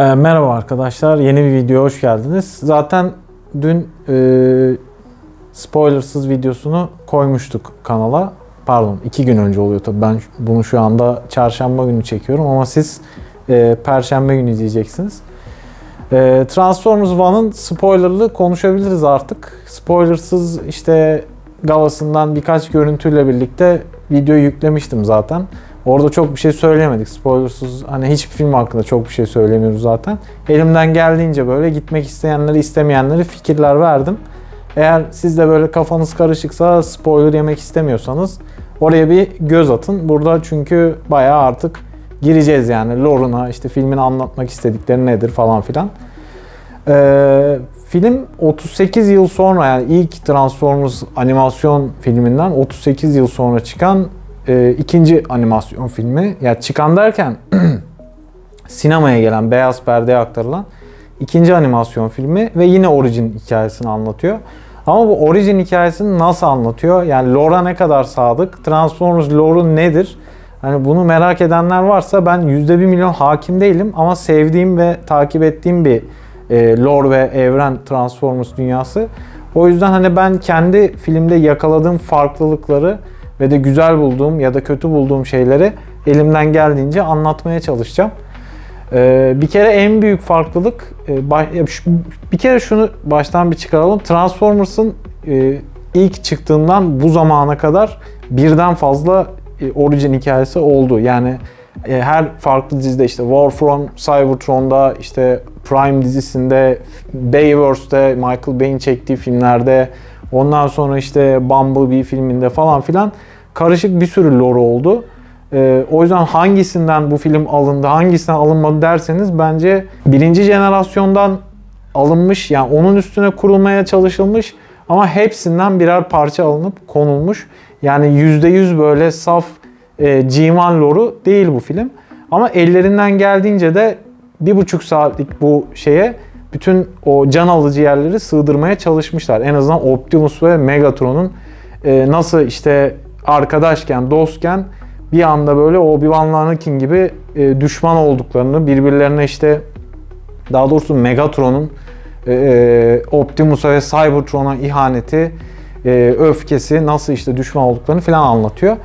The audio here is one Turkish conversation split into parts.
Ee, merhaba arkadaşlar, yeni bir video hoş geldiniz. Zaten dün e, spoilersız videosunu koymuştuk kanala. Pardon, iki gün önce oluyor tabii. Ben bunu şu anda çarşamba günü çekiyorum ama siz e, perşembe günü izleyeceksiniz. E, Transformers One'ın spoilerlı konuşabiliriz artık. Spoilersız işte galasından birkaç görüntüyle birlikte video yüklemiştim zaten. Orada çok bir şey söyleyemedik. Spoilersız hani hiçbir film hakkında çok bir şey söylemiyoruz zaten. Elimden geldiğince böyle gitmek isteyenleri istemeyenleri fikirler verdim. Eğer siz de böyle kafanız karışıksa spoiler yemek istemiyorsanız oraya bir göz atın. Burada çünkü bayağı artık gireceğiz yani lore'una işte filmin anlatmak istedikleri nedir falan filan. Ee, film 38 yıl sonra yani ilk Transformers animasyon filminden 38 yıl sonra çıkan e, ikinci animasyon filmi. Ya çıkan derken sinemaya gelen, beyaz perdeye aktarılan ikinci animasyon filmi ve yine orijin hikayesini anlatıyor. Ama bu orijin hikayesini nasıl anlatıyor? Yani lore'a ne kadar sadık? Transformers lore'u nedir? Hani bunu merak edenler varsa ben %1 milyon hakim değilim ama sevdiğim ve takip ettiğim bir e, lore ve evren Transformers dünyası. O yüzden hani ben kendi filmde yakaladığım farklılıkları ve de güzel bulduğum ya da kötü bulduğum şeyleri elimden geldiğince anlatmaya çalışacağım. Ee, bir kere en büyük farklılık e, bir kere şunu baştan bir çıkaralım. Transformers'ın e, ilk çıktığından bu zamana kadar birden fazla e, orijin hikayesi oldu. Yani her farklı dizide işte War from Cybertron'da işte Prime dizisinde Bayverse'de Michael Bay'in çektiği filmlerde ondan sonra işte Bumblebee filminde falan filan karışık bir sürü lore oldu. Ee, o yüzden hangisinden bu film alındı, hangisinden alınmadı derseniz bence birinci jenerasyondan alınmış yani onun üstüne kurulmaya çalışılmış ama hepsinden birer parça alınıp konulmuş. Yani %100 böyle saf e, G1 lore'u değil bu film. Ama ellerinden geldiğince de bir buçuk saatlik bu şeye bütün o can alıcı yerleri sığdırmaya çalışmışlar. En azından Optimus ve Megatron'un e, nasıl işte arkadaşken, dostken bir anda böyle Obi-Wan Anakin gibi e, düşman olduklarını, birbirlerine işte daha doğrusu Megatron'un e, e, Optimus'a ve Cybertron'a ihaneti, e, öfkesi, nasıl işte düşman olduklarını falan anlatıyor.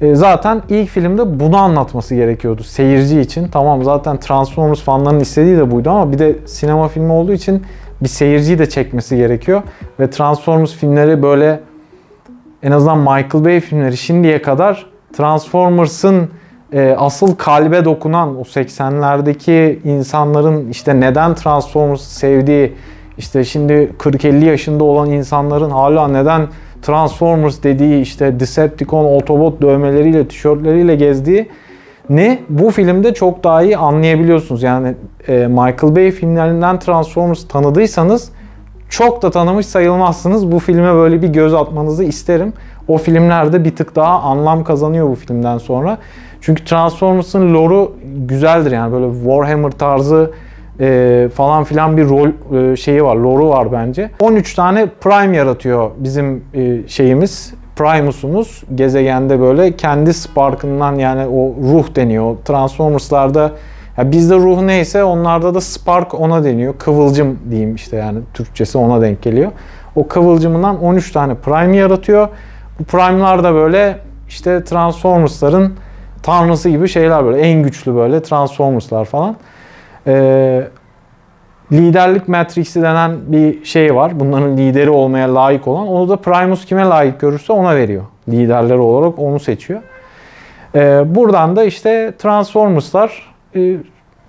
E, zaten ilk filmde bunu anlatması gerekiyordu seyirci için. Tamam zaten Transformers fanlarının istediği de buydu ama bir de sinema filmi olduğu için bir seyirciyi de çekmesi gerekiyor. Ve Transformers filmleri böyle en azından Michael Bay filmleri şimdiye kadar Transformers'ın e, asıl kalbe dokunan o 80'lerdeki insanların işte neden Transformers'ı sevdiği işte şimdi 40-50 yaşında olan insanların hala neden Transformers dediği işte Decepticon, Autobot dövmeleriyle, tişörtleriyle gezdiği ne bu filmde çok daha iyi anlayabiliyorsunuz. Yani e, Michael Bay filmlerinden Transformers tanıdıysanız çok da tanımış sayılmazsınız. Bu filme böyle bir göz atmanızı isterim. O filmlerde bir tık daha anlam kazanıyor bu filmden sonra. Çünkü Transformers'ın lore'u güzeldir yani böyle Warhammer tarzı e, falan filan bir rol e, şeyi var, lore'u var bence. 13 tane Prime yaratıyor bizim e, şeyimiz. Primus'umuz gezegende böyle kendi sparkından yani o ruh deniyor. Transformers'larda ya bizde ruh neyse onlarda da spark ona deniyor. Kıvılcım diyeyim işte yani Türkçesi ona denk geliyor. O kıvılcımından 13 tane Prime yaratıyor. Bu Prime'lar da böyle işte Transformers'ların tanrısı gibi şeyler böyle. En güçlü böyle Transformers'lar falan. Ee, liderlik Matrix'i denen bir şey var. Bunların lideri olmaya layık olan. Onu da Primus kime layık görürse ona veriyor. Liderleri olarak onu seçiyor. Ee, buradan da işte Transformers'lar e,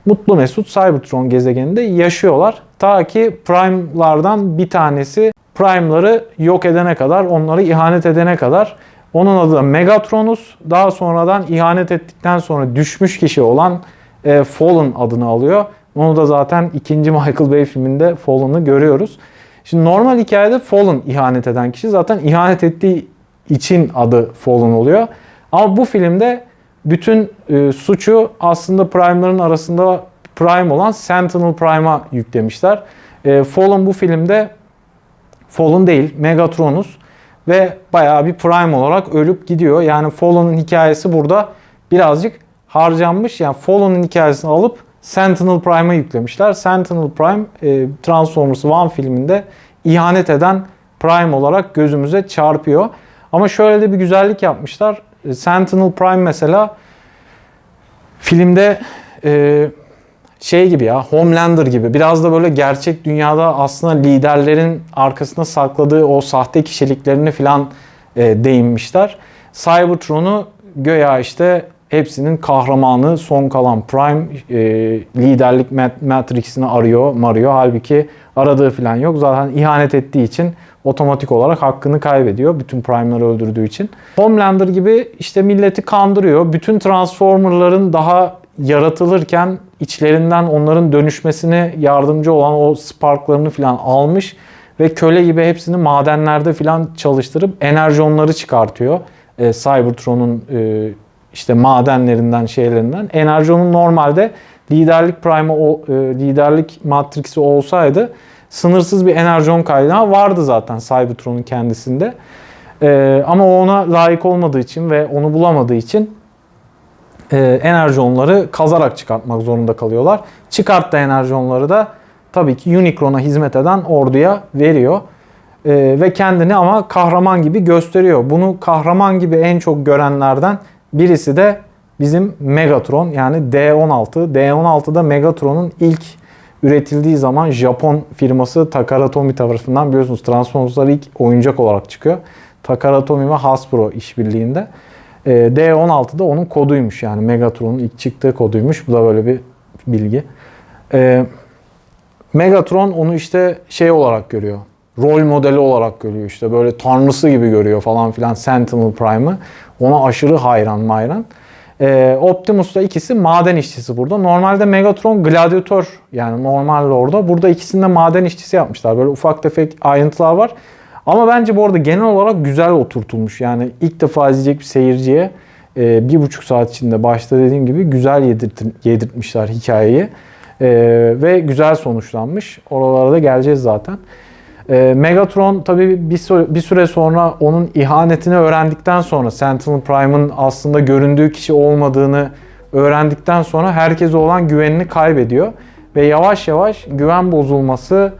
mutlu mesut Cybertron gezegeninde yaşıyorlar. Ta ki Prime'lardan bir tanesi Prime'ları yok edene kadar, onları ihanet edene kadar. Onun adı da Megatronus. Daha sonradan ihanet ettikten sonra düşmüş kişi olan e, Fallen adını alıyor. Onu da zaten ikinci Michael Bay filminde Fallen'ı görüyoruz. Şimdi normal hikayede Fallen ihanet eden kişi zaten ihanet ettiği için adı Fallen oluyor. Ama bu filmde bütün e, suçu aslında Prime'ların arasında Prime olan Sentinel Prime'a yüklemişler. E, Fallen bu filmde Fallen değil, Megatronus ve bayağı bir Prime olarak ölüp gidiyor. Yani Fallen'ın hikayesi burada birazcık harcanmış. Yani Fallen'ın hikayesini alıp Sentinel Prime'a yüklemişler. Sentinel Prime e, Transformers One filminde ihanet eden Prime olarak gözümüze çarpıyor. Ama şöyle de bir güzellik yapmışlar. E, Sentinel Prime mesela filmde e, şey gibi ya Homelander gibi biraz da böyle gerçek dünyada aslında liderlerin arkasında sakladığı o sahte kişiliklerini falan e, değinmişler. Cybertron'u göya işte hepsinin kahramanı son kalan Prime e, liderlik mat- Matrix'ini arıyor, marıyor. Halbuki aradığı falan yok. Zaten ihanet ettiği için otomatik olarak hakkını kaybediyor. Bütün Prime'ları öldürdüğü için. Homelander gibi işte milleti kandırıyor. Bütün Transformer'ların daha yaratılırken içlerinden onların dönüşmesine yardımcı olan o sparklarını falan almış ve köle gibi hepsini madenlerde falan çalıştırıp enerjonları çıkartıyor. E, Cybertron'un e, işte madenlerinden şeylerinden. Enerjon'un normalde liderlik prime o, e, liderlik matriksi olsaydı sınırsız bir enerjon kaynağı vardı zaten Cybertron'un kendisinde. E, ama ona layık olmadığı için ve onu bulamadığı için e, enerjonları kazarak çıkartmak zorunda kalıyorlar. Çıkarttığı enerjonları da tabii ki Unicron'a hizmet eden orduya veriyor. E, ve kendini ama kahraman gibi gösteriyor. Bunu kahraman gibi en çok görenlerden birisi de bizim Megatron yani D16. D16'da Megatron'un ilk üretildiği zaman Japon firması Takara Tomy tarafından biliyorsunuz Transformers'lar ilk oyuncak olarak çıkıyor. Takara Tomy ve Hasbro işbirliğinde. Ee, D16 da onun koduymuş yani Megatron'un ilk çıktığı koduymuş. Bu da böyle bir bilgi. Ee, Megatron onu işte şey olarak görüyor. Rol modeli olarak görüyor işte böyle tanrısı gibi görüyor falan filan Sentinel Prime'ı. Ona aşırı hayran mayran. Ee, Optimus'la ikisi maden işçisi burada. Normalde Megatron gladyatör yani normal orada. Burada ikisini de maden işçisi yapmışlar. Böyle ufak tefek ayrıntılar var. Ama bence bu arada genel olarak güzel oturtulmuş. Yani ilk defa izleyecek bir seyirciye e, bir buçuk saat içinde başta dediğim gibi güzel yedirtin, yedirtmişler hikayeyi. E, ve güzel sonuçlanmış. Oralara da geleceğiz zaten. E, Megatron tabii bir bir süre sonra onun ihanetini öğrendikten sonra Sentinel Prime'ın aslında göründüğü kişi olmadığını öğrendikten sonra herkese olan güvenini kaybediyor. Ve yavaş yavaş güven bozulması,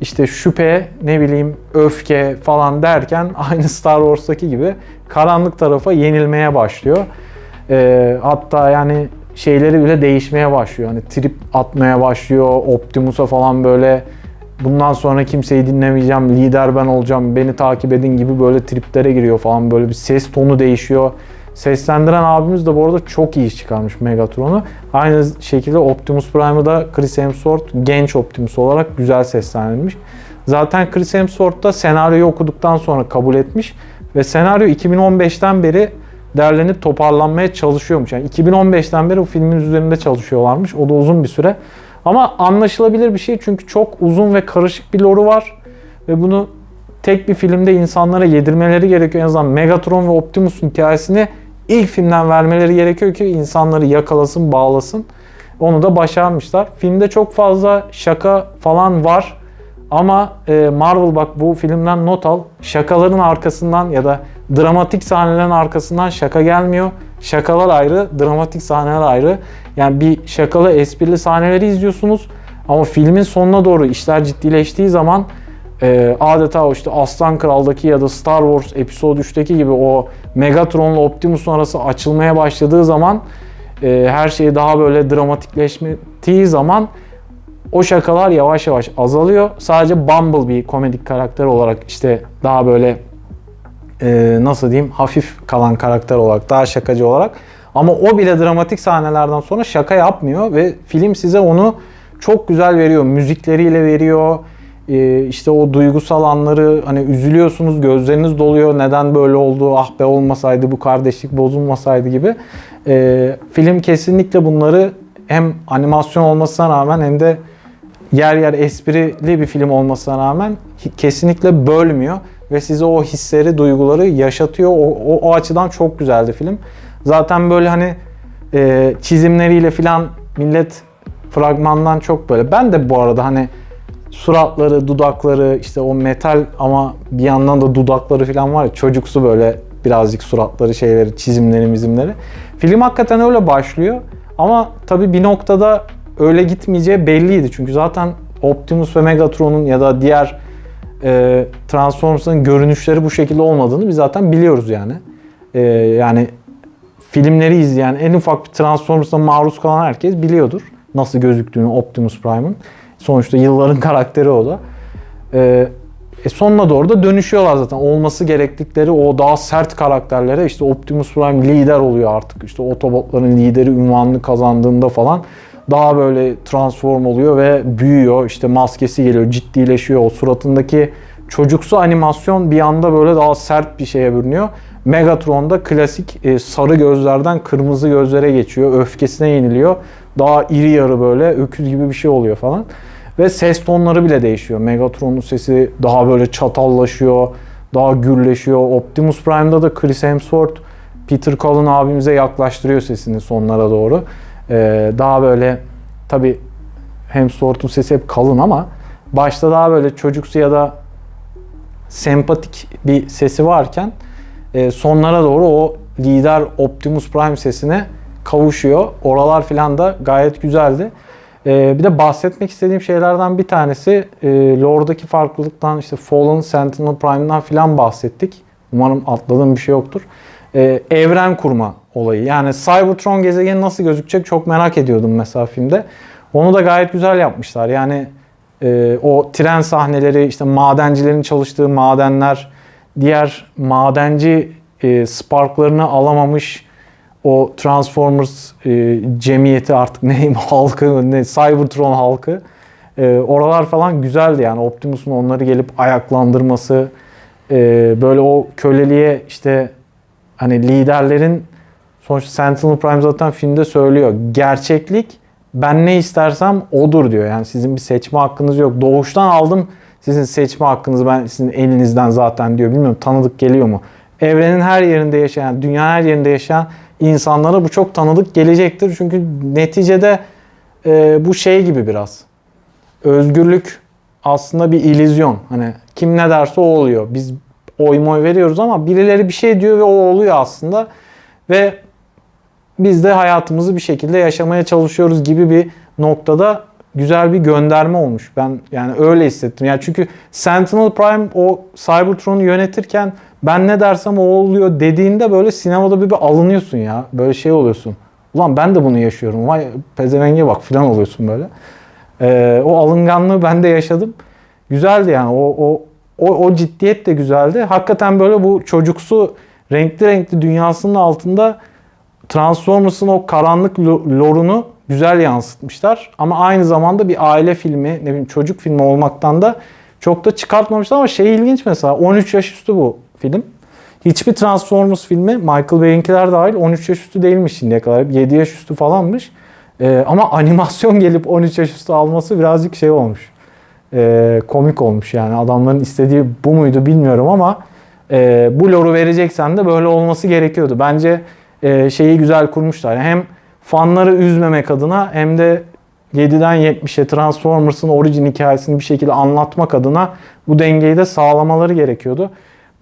işte şüphe, ne bileyim öfke falan derken aynı Star Wars'taki gibi karanlık tarafa yenilmeye başlıyor. Ee, hatta yani şeyleri bile değişmeye başlıyor. Hani trip atmaya başlıyor. Optimus'a falan böyle bundan sonra kimseyi dinlemeyeceğim, lider ben olacağım, beni takip edin gibi böyle triplere giriyor falan. Böyle bir ses tonu değişiyor. Seslendiren abimiz de bu arada çok iyi iş çıkarmış Megatron'u. Aynı şekilde Optimus Prime'ı da Chris Hemsworth genç Optimus olarak güzel seslendirilmiş. Zaten Chris Hemsworth da senaryoyu okuduktan sonra kabul etmiş ve senaryo 2015'ten beri derlenip toparlanmaya çalışıyormuş. Yani 2015'ten beri o filmin üzerinde çalışıyorlarmış. O da uzun bir süre. Ama anlaşılabilir bir şey çünkü çok uzun ve karışık bir lore'u var ve bunu tek bir filmde insanlara yedirmeleri gerekiyor. En azından Megatron ve Optimus'un hikayesini ilk filmden vermeleri gerekiyor ki insanları yakalasın, bağlasın. Onu da başarmışlar. Filmde çok fazla şaka falan var. Ama e, Marvel bak bu filmden not al. Şakaların arkasından ya da dramatik sahnelerin arkasından şaka gelmiyor. Şakalar ayrı, dramatik sahneler ayrı. Yani bir şakalı, esprili sahneleri izliyorsunuz. Ama filmin sonuna doğru işler ciddileştiği zaman e, adeta o işte Aslan Kral'daki ya da Star Wars Episode 3'teki gibi o Megatron'la Optimus'un arası açılmaya başladığı zaman e, her şey daha böyle dramatikleştiği zaman o şakalar yavaş yavaş azalıyor. Sadece Bumblebee komedik karakter olarak işte daha böyle e, nasıl diyeyim hafif kalan karakter olarak daha şakacı olarak ama o bile dramatik sahnelerden sonra şaka yapmıyor ve film size onu çok güzel veriyor. Müzikleriyle veriyor. Ee, işte o duygusal anları hani üzülüyorsunuz, gözleriniz doluyor. Neden böyle oldu? Ah be olmasaydı bu kardeşlik bozulmasaydı gibi. Ee, film kesinlikle bunları hem animasyon olmasına rağmen hem de yer yer esprili bir film olmasına rağmen kesinlikle bölmüyor ve size o hisleri, duyguları yaşatıyor. O, o, o açıdan çok güzeldi film. Zaten böyle hani e, çizimleriyle filan millet fragmandan çok böyle. Ben de bu arada hani suratları, dudakları, işte o metal ama bir yandan da dudakları falan var ya çocuksu böyle birazcık suratları, şeyleri, çizimleri, mizimleri. Film hakikaten öyle başlıyor. Ama tabii bir noktada öyle gitmeyeceği belliydi. Çünkü zaten Optimus ve Megatron'un ya da diğer e, Transformers'ın görünüşleri bu şekilde olmadığını biz zaten biliyoruz yani. E, yani filmleri izleyen en ufak bir Transformers'a maruz kalan herkes biliyordur nasıl gözüktüğünü Optimus Prime'ın. Sonuçta yılların karakteri o da. E, e sonuna doğru da dönüşüyorlar zaten. Olması gerektikleri o daha sert karakterlere işte Optimus Prime lider oluyor artık. İşte Autobotların lideri ünvanını kazandığında falan daha böyle transform oluyor ve büyüyor. İşte maskesi geliyor, ciddileşiyor. O suratındaki çocuksu animasyon bir anda böyle daha sert bir şeye bürünüyor. Megatron'da klasik e, sarı gözlerden kırmızı gözlere geçiyor. Öfkesine yeniliyor. Daha iri yarı böyle öküz gibi bir şey oluyor falan. Ve ses tonları bile değişiyor. Megatron'un sesi daha böyle çatallaşıyor, daha gürleşiyor. Optimus Prime'da da Chris Hemsworth, Peter Cullen abimize yaklaştırıyor sesini sonlara doğru. Ee, daha böyle tabi Hemsworth'un sesi hep kalın ama başta daha böyle çocuksu ya da sempatik bir sesi varken e, sonlara doğru o lider Optimus Prime sesine kavuşuyor. Oralar filan da gayet güzeldi. Ee, bir de bahsetmek istediğim şeylerden bir tanesi e, lore'daki farklılıktan işte Fallen Sentinel Prime'dan filan bahsettik. Umarım atladığım bir şey yoktur. Ee, evren kurma olayı. Yani Cybertron gezegeni nasıl gözükecek çok merak ediyordum mesela filmde. Onu da gayet güzel yapmışlar. Yani e, o tren sahneleri, işte madencilerin çalıştığı madenler, diğer madenci e, sparklarını alamamış o Transformers e, cemiyeti artık neyim halkı, ne Cybertron halkı. E, oralar falan güzeldi yani Optimus'un onları gelip ayaklandırması, e, böyle o köleliğe işte hani liderlerin sonuçta Sentinel Prime zaten filmde söylüyor. Gerçeklik ben ne istersem odur diyor. Yani sizin bir seçme hakkınız yok. Doğuştan aldım sizin seçme hakkınızı ben sizin elinizden zaten diyor. Bilmiyorum tanıdık geliyor mu? Evrenin her yerinde yaşayan, dünya her yerinde yaşayan insanlara bu çok tanıdık gelecektir. Çünkü neticede e, bu şey gibi biraz. Özgürlük aslında bir illüzyon. Hani kim ne derse o oluyor. Biz oy moy veriyoruz ama birileri bir şey diyor ve o oluyor aslında. Ve biz de hayatımızı bir şekilde yaşamaya çalışıyoruz gibi bir noktada güzel bir gönderme olmuş. Ben yani öyle hissettim. Yani çünkü Sentinel Prime o Cybertron'u yönetirken ben ne dersem o oluyor dediğinde böyle sinemada bir, bir alınıyorsun ya. Böyle şey oluyorsun. Ulan ben de bunu yaşıyorum. Vay pezevenge bak filan oluyorsun böyle. Ee, o alınganlığı ben de yaşadım. Güzeldi yani. O, o, o, o ciddiyet de güzeldi. Hakikaten böyle bu çocuksu renkli renkli dünyasının altında Transformers'ın o karanlık lore'unu güzel yansıtmışlar. Ama aynı zamanda bir aile filmi, ne bileyim çocuk filmi olmaktan da çok da çıkartmamışlar ama şey ilginç mesela 13 yaş üstü bu film. Hiçbir Transformers filmi Michael Bay'inkiler dahil 13 yaş üstü değilmiş şimdiye kadar. 7 yaş üstü falanmış. Ee, ama animasyon gelip 13 yaş üstü alması birazcık şey olmuş. Ee, komik olmuş yani. Adamların istediği bu muydu bilmiyorum ama e, bu lore'u vereceksen de böyle olması gerekiyordu. Bence e, şeyi güzel kurmuşlar. Yani hem fanları üzmemek adına hem de 7'den 70'e Transformers'ın orijin hikayesini bir şekilde anlatmak adına bu dengeyi de sağlamaları gerekiyordu.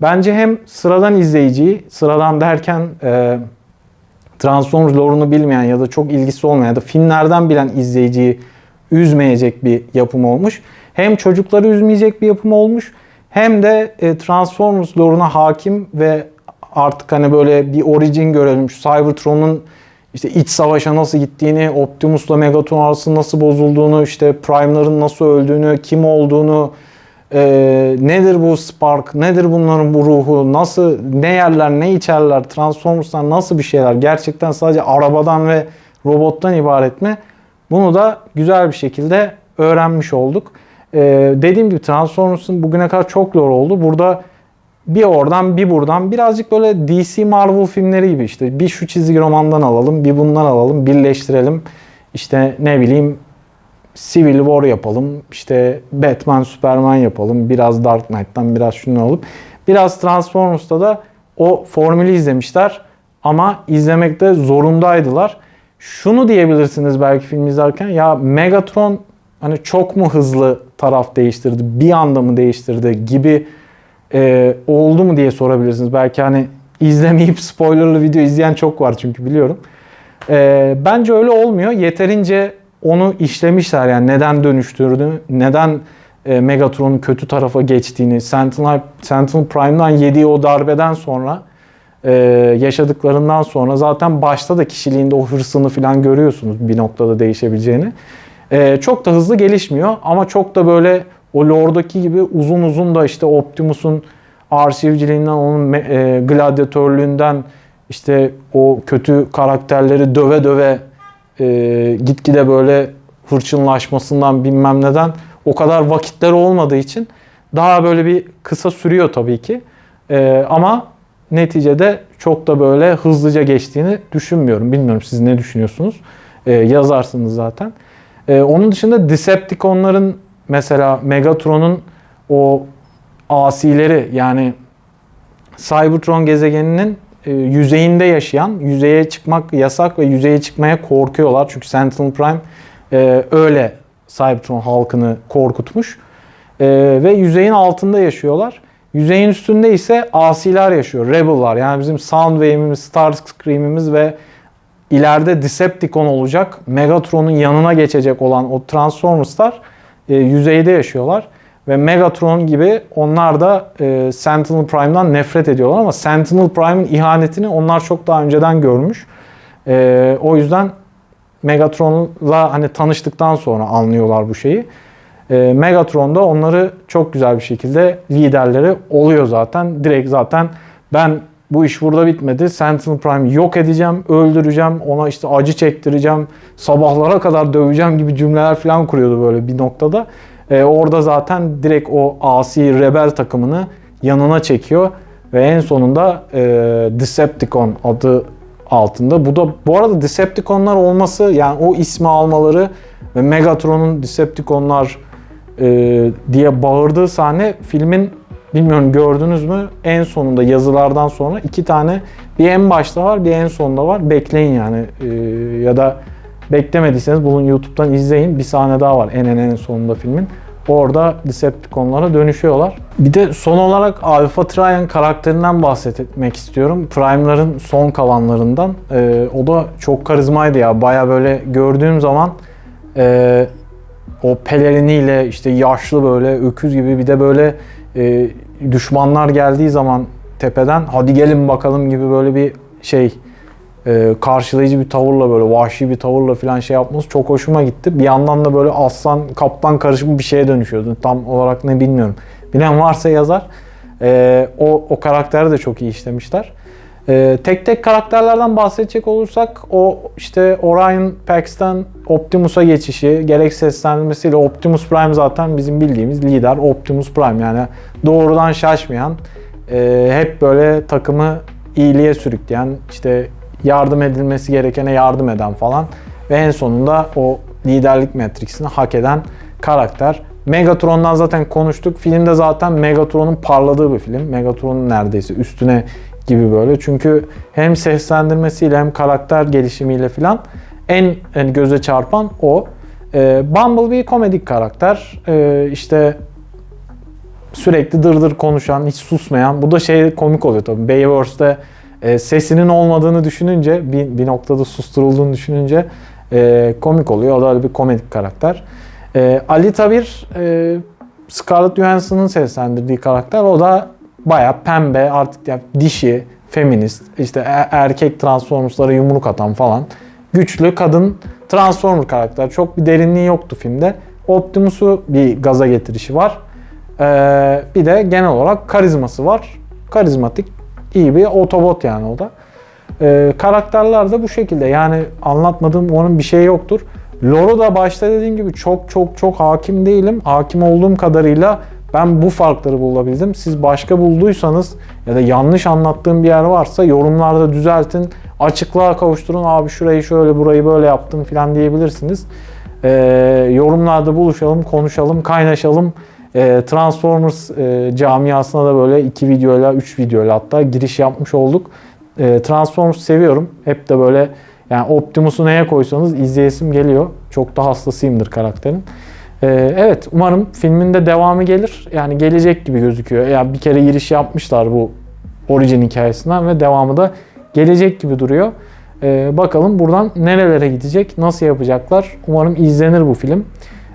Bence hem sıradan izleyiciyi, sıradan derken e, Transformers lore'unu bilmeyen ya da çok ilgisi olmayan ya da filmlerden bilen izleyiciyi üzmeyecek bir yapım olmuş. Hem çocukları üzmeyecek bir yapım olmuş hem de e, Transformers lore'una hakim ve artık hani böyle bir origin görelim. Şu Cybertron'un işte iç savaşa nasıl gittiğini, Optimus'la Megatron arasında nasıl bozulduğunu, işte Prime'ların nasıl öldüğünü, kim olduğunu, e, nedir bu Spark, nedir bunların bu ruhu, nasıl, ne yerler, ne içerler, Transformers'lar nasıl bir şeyler, gerçekten sadece arabadan ve robottan ibaret mi? Bunu da güzel bir şekilde öğrenmiş olduk. E, dediğim gibi Transformers'ın bugüne kadar çok lore oldu. Burada bir oradan bir buradan. Birazcık böyle DC Marvel filmleri gibi işte. Bir şu çizgi romandan alalım bir bundan alalım birleştirelim. İşte ne bileyim Civil War yapalım işte Batman Superman yapalım biraz Dark Knight'tan biraz şunu alıp. Biraz Transformers'ta da o formülü izlemişler ama izlemekte zorundaydılar. Şunu diyebilirsiniz belki film izlerken ya Megatron hani çok mu hızlı taraf değiştirdi bir anda mı değiştirdi gibi e, oldu mu diye sorabilirsiniz. Belki hani izlemeyip spoilerlı video izleyen çok var çünkü biliyorum. E, bence öyle olmuyor. Yeterince onu işlemişler yani neden dönüştürdü, neden e, Megatron'un kötü tarafa geçtiğini, Sentinel, Sentinel Prime'dan yediği o darbeden sonra e, yaşadıklarından sonra zaten başta da kişiliğinde o hırsını falan görüyorsunuz bir noktada değişebileceğini. E, çok da hızlı gelişmiyor ama çok da böyle o Lord'daki gibi uzun uzun da işte Optimus'un arşivciliğinden, onun e, gladyatörlüğünden işte o kötü karakterleri döve döve e, gitgide böyle hırçınlaşmasından bilmem neden o kadar vakitleri olmadığı için daha böyle bir kısa sürüyor tabii ki. E, ama neticede çok da böyle hızlıca geçtiğini düşünmüyorum. Bilmiyorum siz ne düşünüyorsunuz? E, yazarsınız zaten. E, onun dışında Decepticonların mesela Megatron'un o asileri yani Cybertron gezegeninin e, yüzeyinde yaşayan, yüzeye çıkmak yasak ve yüzeye çıkmaya korkuyorlar. Çünkü Sentinel Prime e, öyle Cybertron halkını korkutmuş. E, ve yüzeyin altında yaşıyorlar. Yüzeyin üstünde ise asiler yaşıyor, rebel'lar. Yani bizim Soundwave'imiz, Starscream'imiz ve ileride Decepticon olacak, Megatron'un yanına geçecek olan o Transformers'lar e, yüzeyde yaşıyorlar. Ve Megatron gibi onlar da e, Sentinel Prime'dan nefret ediyorlar ama Sentinel Prime'in ihanetini onlar çok daha önceden görmüş. E, o yüzden Megatron'la hani tanıştıktan sonra anlıyorlar bu şeyi. E, Megatron da onları çok güzel bir şekilde liderleri oluyor zaten. Direkt zaten ben bu iş burada bitmedi. Sentinel Prime'i yok edeceğim, öldüreceğim, ona işte acı çektireceğim, sabahlara kadar döveceğim gibi cümleler falan kuruyordu böyle bir noktada. Ee, orada zaten direkt o asi rebel takımını yanına çekiyor ve en sonunda e, Decepticon adı altında. Bu da bu arada Decepticonlar olması yani o ismi almaları ve Megatron'un Decepticonlar e, diye bağırdığı sahne filmin bilmiyorum gördünüz mü en sonunda yazılardan sonra iki tane bir en başta var bir en sonunda var bekleyin yani E, ya da beklemediyseniz bulun YouTube'dan izleyin bir sahne daha var en en en sonunda filmin orada Decepticonlara dönüşüyorlar. Bir de son olarak Alpha Trion karakterinden bahsetmek istiyorum. Prime'ların son kalanlarından. E, o da çok karizmaydı ya. Baya böyle gördüğüm zaman e, o peleriniyle işte yaşlı böyle öküz gibi bir de böyle e, düşmanlar geldiği zaman tepeden hadi gelin bakalım gibi böyle bir şey e, karşılayıcı bir tavırla böyle vahşi bir tavırla falan şey yapması çok hoşuma gitti. Bir yandan da böyle aslan kaplan karışımı bir şeye dönüşüyordu. Tam olarak ne bilmiyorum. Bilen varsa yazar. E, o, o karakteri de çok iyi işlemişler. E, tek tek karakterlerden bahsedecek olursak o işte Orion Pax'ten Optimus'a geçişi gerek seslendirmesiyle Optimus Prime zaten bizim bildiğimiz lider Optimus Prime yani doğrudan şaşmayan e, hep böyle takımı iyiliğe sürükleyen işte yardım edilmesi gerekene yardım eden falan ve en sonunda o liderlik matriksini hak eden karakter. Megatron'dan zaten konuştuk. Filmde zaten Megatron'un parladığı bir film. Megatron'un neredeyse üstüne gibi böyle. Çünkü hem seslendirmesiyle hem karakter gelişimiyle falan en, en göze çarpan o. Ee, Bumblebee komedik karakter. Ee, işte sürekli dırdır konuşan, hiç susmayan. Bu da şey komik oluyor tabii. Bayverse'de e, sesinin olmadığını düşününce, bir, bir noktada susturulduğunu düşününce e, komik oluyor. O da bir komedik karakter. E, Ali Tabir, e, Scarlett Johansson'ın seslendirdiği karakter. O da bayağı pembe, artık yani dişi, feminist, işte e- erkek Transformers'lara yumruk atan falan. Güçlü kadın Transformer karakter. Çok bir derinliği yoktu filmde. Optimus'u bir gaza getirişi var. Ee, bir de genel olarak karizması var. Karizmatik, iyi bir otobot yani o da. Ee, karakterler de bu şekilde. Yani anlatmadığım onun bir şey yoktur. Lore'u da başta dediğim gibi çok çok çok hakim değilim. Hakim olduğum kadarıyla ben bu farkları bulabildim. Siz başka bulduysanız ya da yanlış anlattığım bir yer varsa yorumlarda düzeltin. Açıklığa kavuşturun. Abi şurayı şöyle burayı böyle yaptım falan diyebilirsiniz. Ee, yorumlarda buluşalım, konuşalım, kaynaşalım. Ee, Transformers e, camiasına da böyle iki videoyla, üç videoyla hatta giriş yapmış olduk. Ee, Transformers seviyorum. Hep de böyle yani Optimus'u neye koysanız izleyesim geliyor. Çok da hastasıyımdır karakterin. Ee, evet umarım filmin de devamı gelir. Yani gelecek gibi gözüküyor. Yani bir kere giriş yapmışlar bu Origin hikayesinden ve devamı da gelecek gibi duruyor. Ee, bakalım buradan nerelere gidecek, nasıl yapacaklar. Umarım izlenir bu film.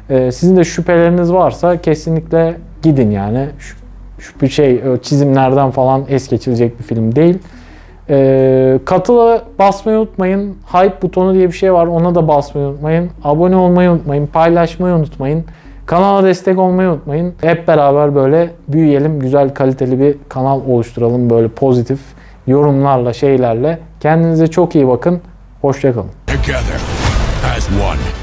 Ee, sizin de şüpheleriniz varsa kesinlikle gidin yani. Şu, şu şey çizimlerden falan es geçilecek bir film değil. Ee, katıla basmayı unutmayın. Hype butonu diye bir şey var. Ona da basmayı unutmayın. Abone olmayı unutmayın. Paylaşmayı unutmayın. Kanala destek olmayı unutmayın. Hep beraber böyle büyüyelim. Güzel kaliteli bir kanal oluşturalım. Böyle pozitif yorumlarla şeylerle. Kendinize çok iyi bakın. Hoşçakalın. Together as one.